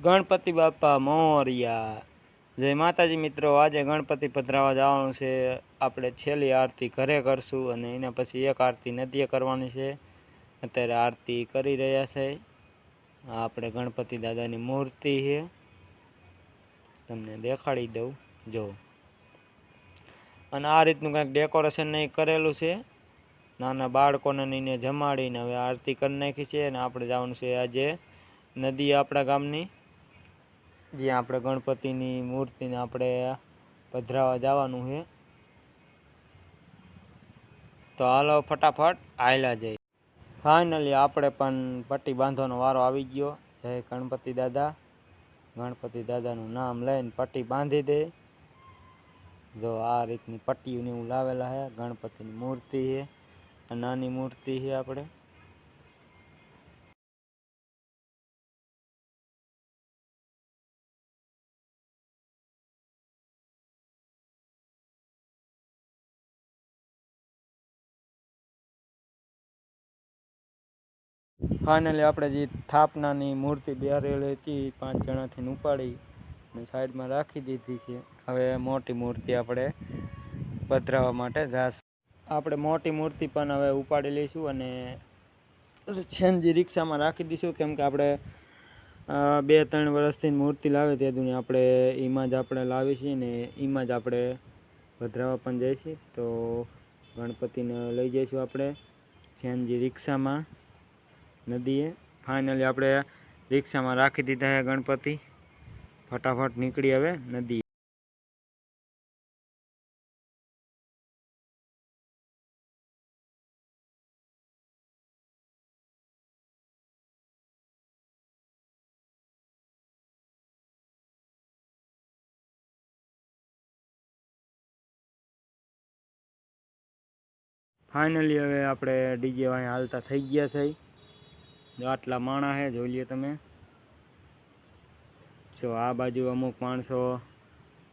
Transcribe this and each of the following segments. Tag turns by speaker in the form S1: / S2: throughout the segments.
S1: ગણપતિ બાપા મોરિયા. જય માતાજી મિત્રો, આજે ગણપતિ પધરાવા જવાનું છે. આપણે છેલ્લી આરતી ઘરે કરશું અને એના પછી એક આરતી નદીએ કરવાની છે. અત્યારે આરતી કરી રહ્યા છે. આપણે ગણપતિ દાદાની મૂર્તિ છે. તમને દેખાડી દઉં. જો. અને આ રીતનું કંઈક ડેકોરેશન નહીં કરેલું છે. નાના બાળકોને એને જમાડીને હવે આરતી કરી નાખી છે અને આપણે જવાનું છે આજે નદી આપણા ગામની, જ્યાં આપણે ગણપતિની મૂર્તિને આપણે પધરાવા જવાનું છે. તો હાલો ફટાફટ આયલા જઈ ફાઇનલી આપણે પણ પટ્ટી બાંધવાનો વારો આવી ગયો. જય ગણપતિ દાદા. ગણપતિ દાદાનું નામ લઈને પટ્ટી બાંધી દે. જો આ રીતની પટ્ટીઓને એવું લાવેલા છે. ગણપતિની મૂર્તિ છે. નાની મૂર્તિ છે આપણે. ફાઇનલી આપણે જે થાપનાની મૂર્તિ બિહારેલી હતી પાંચ જણાથી ઉપાડી અને સાઈડમાં રાખી દીધી છે. હવે મોટી મૂર્તિ આપણે પધરાવવા માટે જાશું. આપણે મોટી મૂર્તિ પણ હવે ઉપાડી લઈશું અને છેનજી રિક્ષામાં રાખી દઈશું. કેમ કે આપણે બે ત્રણ વર્ષથી મૂર્તિ લાવે તે દુની આપણે એમાં જ આપણે લાવી છીએ ને એમાં જ આપણે પધરાવવા પણ જઈશું તો ગણપતિને લઈ જઈશું આપણે છેનજી રિક્ષામાં. નદીએ. ફાઇનલી આપણે રિક્ષામાં રાખી દીધા છે ગણપતિ. ફટાફટ નીકળી હવે નદી. ફાઇનલી હવે આપણે ડીજે અહીં હાલતા થઈ ગયા છે. આટલા માણા છે જોઈ લઈએ તમે. જો આ બાજુ અમુક માણસો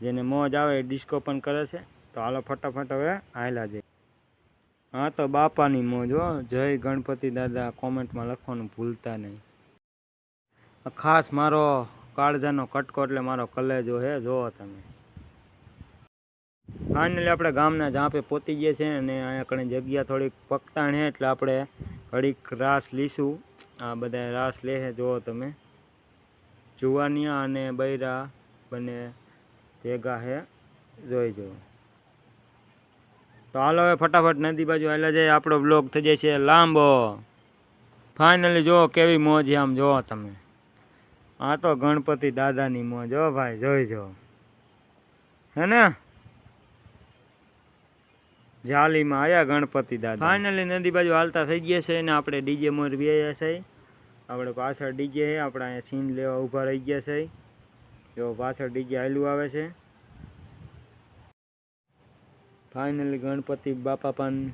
S1: જેને મોજ આવે ડિસ્કો પણ કરે છે. તો હાલો ફટાફટ હવે હાયલા જઈએ. હા, તો બાપાની મોજ હો. જય ગણપતિ દાદા, કોમેન્ટમાં લખવાનું ભૂલતા નહીં. ખાસ મારો કાળજાનો કટકો એટલે મારો કલેજો હે, જુઓ તમે. ફાઇનલી આપણે ગામના જાપે પહોંચી ગયા છે અને અહીંયા કણે જગ્યા થોડીક પકતાણ છે એટલે આપણે ઘડીક રાસ લીશું. આ બધા રાસ લે છે, જુઓ તમે. જુવાનિયા અને બૈરા બંને ભેગા છે. જોઈ જુઓ. તો હાલો હવે ફટાફટ નદી બાજુ હાલ્યા જાય. આપણો બ્લોગ થઈ જાય છે લાંબો. ફાઇનલી જુઓ કેવી મોજ આમ, જુઓ તમે. આ તો ગણપતિ દાદાની મોજ હો ભાઈ, જોઈ જુઓ. હે ને? જાલીમાં આવ્યા ગણપતિ દાદા. ફાઇનલી નદી બાજુ હાલતા થઈ ગયા છે અને આપણે ડીજે મોર વ્યાયા છે. આપણે પાછળ ડીજે છે, આપણે અહીંયા સીન લેવા ઊભા રહી ગયા છે. જો પાછળ ડીજે હાલું આવે છે. ફાઇનલી ગણપતિ બાપા પણ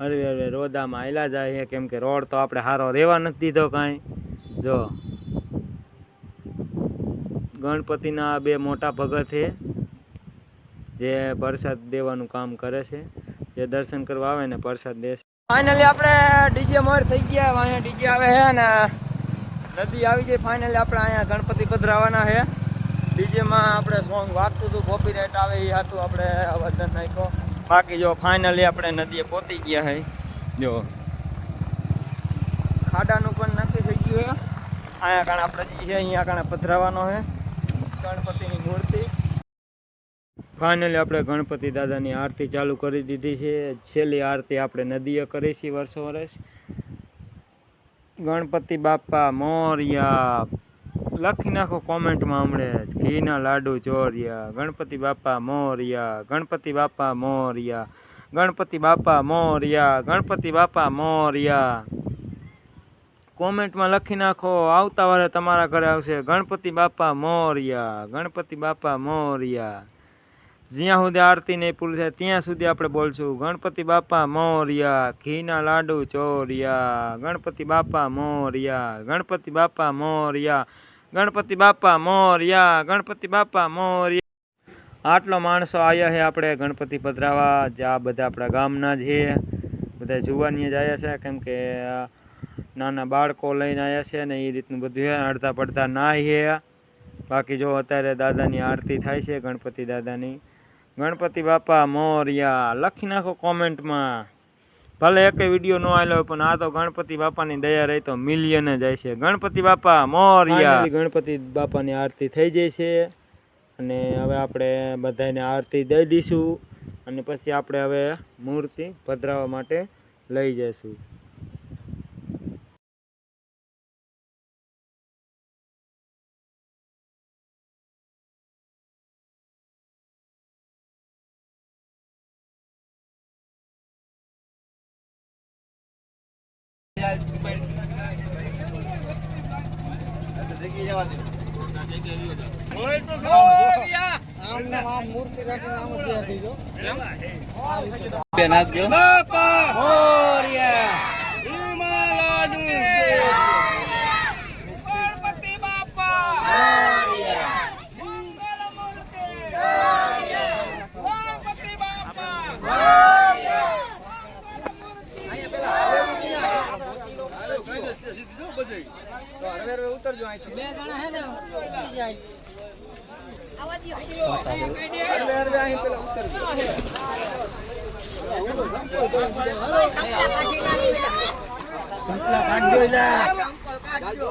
S1: હરવે હરવે રોદામાં હાલ્યા જાય છે. કેમ કે રોડ તો આપણે સારો રહેવા નથી દીધો કાંઈ. જો ગણપતિના બે મોટા ભગત છે, જે પ્રસાદ દેવાનું કામ કરે છે. જે દર્શન કરવા આવે ને પ્રસાદ દે ફાઇનલી આપણે ડીજે મોર થઈ ગયા. અહીંયા ડીજે આવે છે ને નદી આવી ગઈ. ફાઇનલી આપણે અહીંયા ગણપતિ પધરાવાના છે. ડીજેમાં આપણે સોંગ વાગતું હતું. કોપીરાઇટ આવે એ હતું. આપણે વજન નાખ્યો. બાકી જો ફાઇનલી આપણે નદીએ પહોંચી ગયા હે જો. ખાડાનું પણ નક્કી થઈ ગયું છે. અહીંયા કાણે આપણે છે, અહીંયા કાણે પધરાવાનો છે. ગણપતિની મૂર્તિ. ફાઇનલી આપણે ગણપતિ દાદાની આરતી ચાલુ કરી દીધી છે. છેલ્લી આરતી આપણે નદીએ કરી છીએ વર્ષો વર્ષ. ગણપતિ બાપા મોરિયા. લખી નાખો કોમેન્ટમાં હમણે જ. ઘીના લાડુ ચોરિયા. ગણપતિ બાપા મોરિયા. ગણપતિ બાપા મોરિયા. ગણપતિ બાપા મોરિયા. ગણપતિ બાપા મોરિયા. કોમેન્ટમાં લખી નાખો. આવતા વારે તમારા ઘરે આવશે. ગણપતિ બાપા મોરિયા. ગણપતિ બાપા મોરિયા. જ્યાં સુધી આરતી નહીં પૂરી થાય, ત્યાં સુધી આપણે બોલશું. ગણપતિ બાપા મોરિયા, ઘીના લાડુ ચોરિયા. ગણપતિ બાપા મોરિયા, ગણપતિ બાપા મોરિયા. ગણપતિ બાપા મોરિયા, ગણપતિ બાપા મોરિયા. આટલો માણસો આવ્યા છે આપણે ગણપતિ પધરાવા. આ બધા આપણા ગામના જ છે બધા જુવાની જ આવ્યા છે, કેમ કે નાના બાળકો લઈને આવ્યા છે ને એ રીતનું બધું અડધા પડધા ના છે બાકી જો અત્યારે દાદાની આરતી થાય છે, ગણપતિ દાદાની. ગણપતિ બાપા, મોર્યા, લખી નાખો કોમેન્ટમાં. ભલે એક વીડિયો ન આવેલો પણ આ તો ગણપતિ બાપાની દયા રહી તો મિલિયન જ જાય છે ગણપતિ બાપા, મોર્યા. ગણપતિ બાપાની આરતી થઈ જાય છે. અને હવે આપણે બધાને આરતી દઈ દઈશું. અને પછી આપણે હવે મૂર્તિ પધરાવવા માટે લઈ જઈશું.
S2: મૂર્તિ રાખીને આમ
S1: નાખજો નીચે સીધી જો બધે તો હરવે હરવે ઉતરજો અહીંથી
S2: બે જણા હે ને ઉતરી જાય
S1: હરવે હરવે અહીં પેલા ઉતરજો
S2: કાઢજો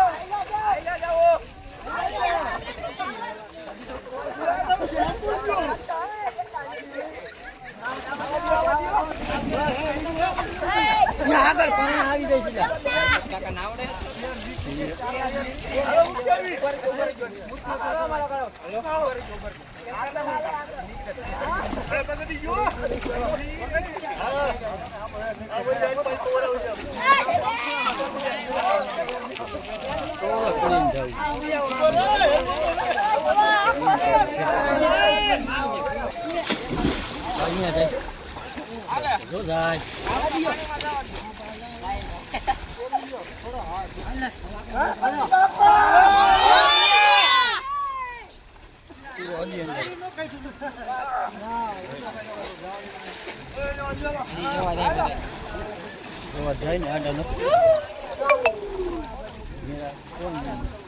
S2: આગળ પાણી આવી જાય છે અહીંયા જાય જો જાય પૂરો હજી અંદર. જોવા જાય ને કોણ જાણે?